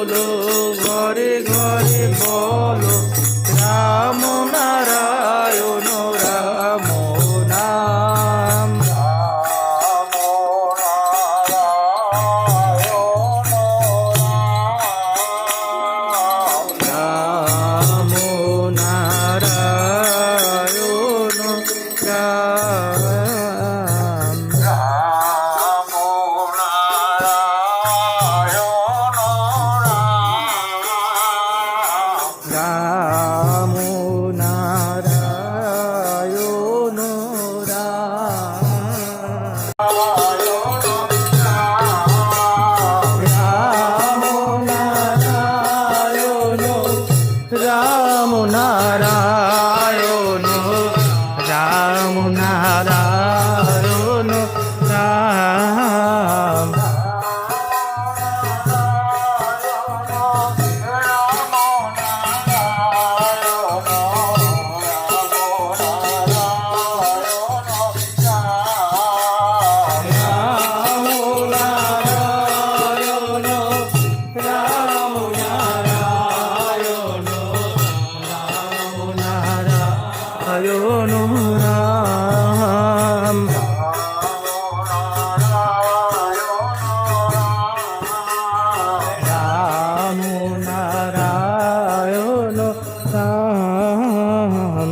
হলো રામ નારાયણ રામ નારાયણ રામ રાવણો રામ. રામ નારાયણ રામ.